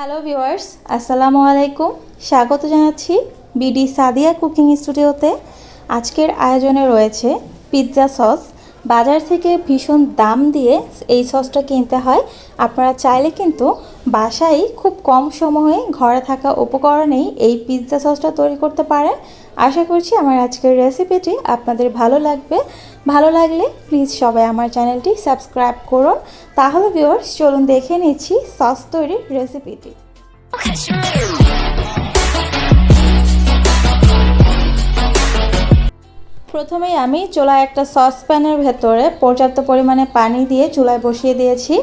Hello viewers আসসালামু আলাইকুম স্বাগত জানাচ্ছি বিডি সাদিয়া কুকিং স্টুডিওতে। আজকের আয়োজনে রয়েছে পিৎজা সস। বাজার থেকে ভীষণ দাম দিয়ে এই সসটা কিনতে হয়। আপনারা চাইলে কিন্তু বাসায় খুব কম সময়ে ঘরে থাকা উপকরণেই এই পিৎজা সসটা তৈরি করতে পারেন। আশা করছি আমার আজকের রেসিপিটি আপনাদের ভালো লাগবে। ভালো লাগলে প্লিজ সবাই আমার চ্যানেলটি সাবস্ক্রাইব করুন। তাহলে ভিউয়ার্স চলুন দেখে নিচ্ছি সস তৈরির রেসিপিটি প্রথমেই আমি চুলায় একটা সসপ্যানের ভেতরে পর্যাপ্ত পরিমাণে পানি দিয়ে চুলায় বসিয়ে দিয়েছি।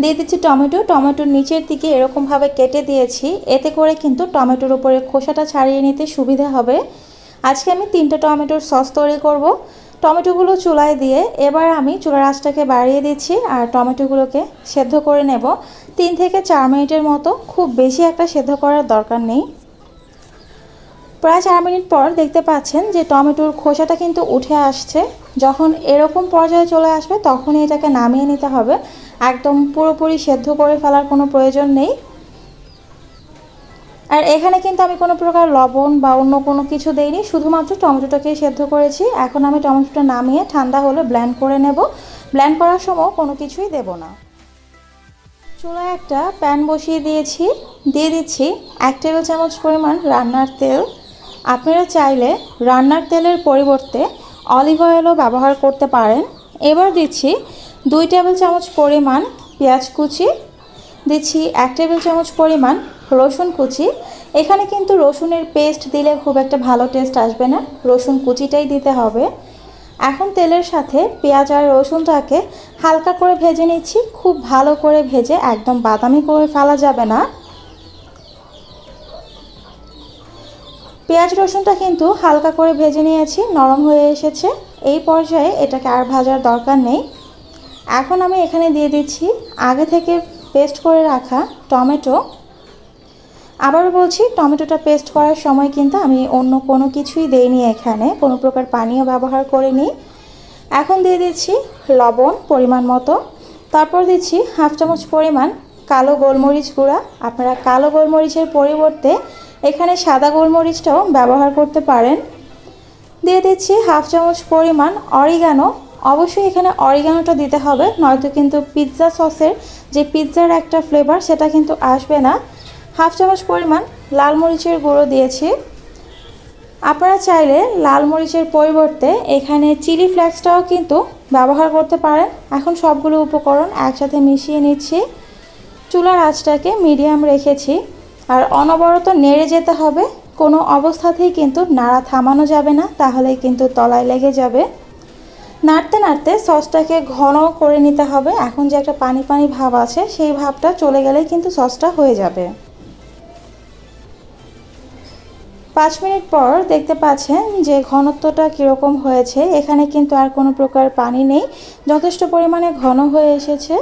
দিয়ে দিচ্ছি টমেটো। টমেটোর নিচের দিকে এরকমভাবে কেটে দিয়েছি। এতে করে কিন্তু টমেটোর উপরে খোসাটা ছাড়িয়ে নিতে সুবিধা হবে। আজকে আমি তিনটা টমেটোর সস তৈরি করব। টমেটোগুলো চুলায় দিয়ে এবার আমি চুলার আঁচটাকে বাড়িয়ে দিচ্ছি আর টমেটোগুলোকে সেদ্ধ করে নেব। তিন থেকে চার মিনিটের মতো খুব বেশি একটা সেদ্ধ করার দরকার নেই। প্রায় চার মিনিট পর দেখতে পাচ্ছেন যে টমেটোর খোসাটা কিন্তু উঠে আসছে। যখন এরকম পর্যায়ে চলে আসবে তখনই এটাকে নামিয়ে নিতে হবে। একদম পুরোপুরি সেদ্ধ করে ফেলার কোনো প্রয়োজন নেই। আর এখানে কিন্তু আমি কোনো প্রকার লবণ বা অন্য কোনো কিছু দেইনি, শুধুমাত্র টমেটোটাকে সেদ্ধ করেছি। এখন আমি টমেটোটা নামিয়ে ঠান্ডা হলে ব্ল্যান্ড করে নেব। ব্ল্যান্ড করার সময় কোনো কিছুই দেব না। চুলায় একটা প্যান বসিয়ে দিয়েছি। দিয়ে দিচ্ছি এক টেবিল চামচ পরিমাণ রান্নার তেল। আপনারা চাইলে রান্নার তেলের পরিবর্তে অলিভ অয়েলও ব্যবহার করতে পারেন। এবার দিচ্ছি দুই টেবিল চামচ পরিমাণ পেঁয়াজ কুচি। দিচ্ছি এক টেবিল চামচ পরিমাণ রসুন কুচি। এখানে কিন্তু রসুনের পেস্ট দিলে খুব একটা ভালো টেস্ট আসবে না। রসুন কুচিটাই দিতে হবে। এখন তেলের সাথে পেঁয়াজ আর রসুনটাকে হালকা করে ভেজে নিচ্ছি। খুব ভালো করে ভেজে একদম বাদামি করে ফেলা যাবে না। পেঁয়াজ, রসুনটা কিন্তু হালকা করে ভেজে নিয়েছি, নরম হয়ে এসেছে। এই পর্যায়ে এটাকে আর ভাজার দরকার নেই। এখন আমি এখানে দিয়ে দিচ্ছি আগে থেকে পেস্ট করে রাখা টমেটো। আবারও বলছি, টমেটোটা পেস্ট করার সময় কিন্তু আমি অন্য কোনো কিছুই দেইনি এখানে, কোনো প্রকার পানীয় ব্যবহার করিনি। এখন দিয়ে দিচ্ছি লবণ পরিমাণ মতো। তারপর দিচ্ছি হাফ চামচ পরিমাণ কালো গোলমরিচ গুঁড়া। আপনারা কালো গোলমরিচের পরিবর্তে এখানে সাদা গোলমরিচটাও ব্যবহার করতে পারেন। দিয়ে দিচ্ছি হাফ চামচ পরিমাণ অরিগানো। অবশ্যই এখানে অরিগানোটা দিতে হবে, নয়তো কিন্তু পিৎজা সসের যে পিৎজার একটা ফ্লেভার সেটা কিন্তু আসবে না। হাফ চামচ পরিমাণ লাল মরিচের গুঁড়ো দিয়েছি। আপনারা চাইলে লাল মরিচের পরিবর্তে এখানে চিলি ফ্লেক্সটাও কিন্তু ব্যবহার করতে পারেন। এখন সবগুলো উপকরণ একসাথে মিশিয়ে নিচ্ছি। চুলার আঁচটাকে মিডিয়াম রেখেছি। আর অনবরত নেড়ে যেতে হবে। কোনো অবস্থাতেই কিন্তু নাড়া থামানো যাবে না তাহলে কিন্তু তলায় লেগে যাবে। নাড়তে নাড়তে সসটাকে ঘন করে নিতে হবে। এখন যে একটা পানি পানি ভাব আছে, সেই ভাবটা চলে গেলেই কিন্তু সসটা হয়ে যাবে। পাঁচ মিনিট পর দেখতে পাচ্ছেন যে ঘনত্বটা কীরকম হয়েছে। এখানে কিন্তু আর কোনো প্রকার পানি নেই। যথেষ্ট পরিমাণে ঘন হয়ে এসেছে।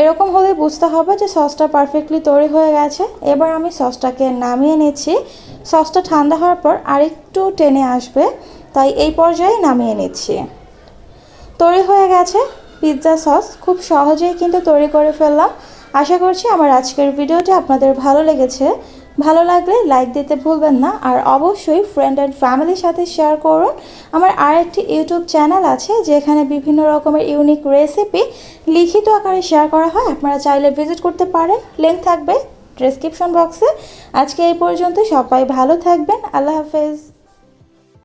এরকম হলে বুঝতে হবে যে সসটা পারফেক্টলি তৈরি হয়ে গেছে। এবার আমি সসটাকে নামিয়ে নিচ্ছি। সসটা ঠান্ডা হওয়ার পর আরেকটু টেনে আসবে। তাই এই পর্যায়ে নামিয়ে নিচ্ছি। তৈরি হয়ে গেছে পিৎজা সস। খুব সহজেই কিন্তু তৈরি করে ফেললাম। আশা করছি আমার আজকের ভিডিওটি আপনাদের ভালো লেগেছে। ভালো লাগলে লাইক দিতে ভুলবেন না, আর অবশ্যই ফ্রেন্ড অ্যান্ড ফ্যামিলির সাথে শেয়ার করুন। আমার আর একটি ইউটিউব চ্যানেল আছে, যেখানে বিভিন্ন রকমের ইউনিক রেসিপি লিখিত আকারে শেয়ার করা হয়। আপনারা চাইলে ভিজিট করতে পারেন। লিঙ্ক থাকবে ডিসক্রিপশন বক্সে আজকে এই পর্যন্ত সবাই ভালো থাকবেন। আল্লাহ হাফেজ।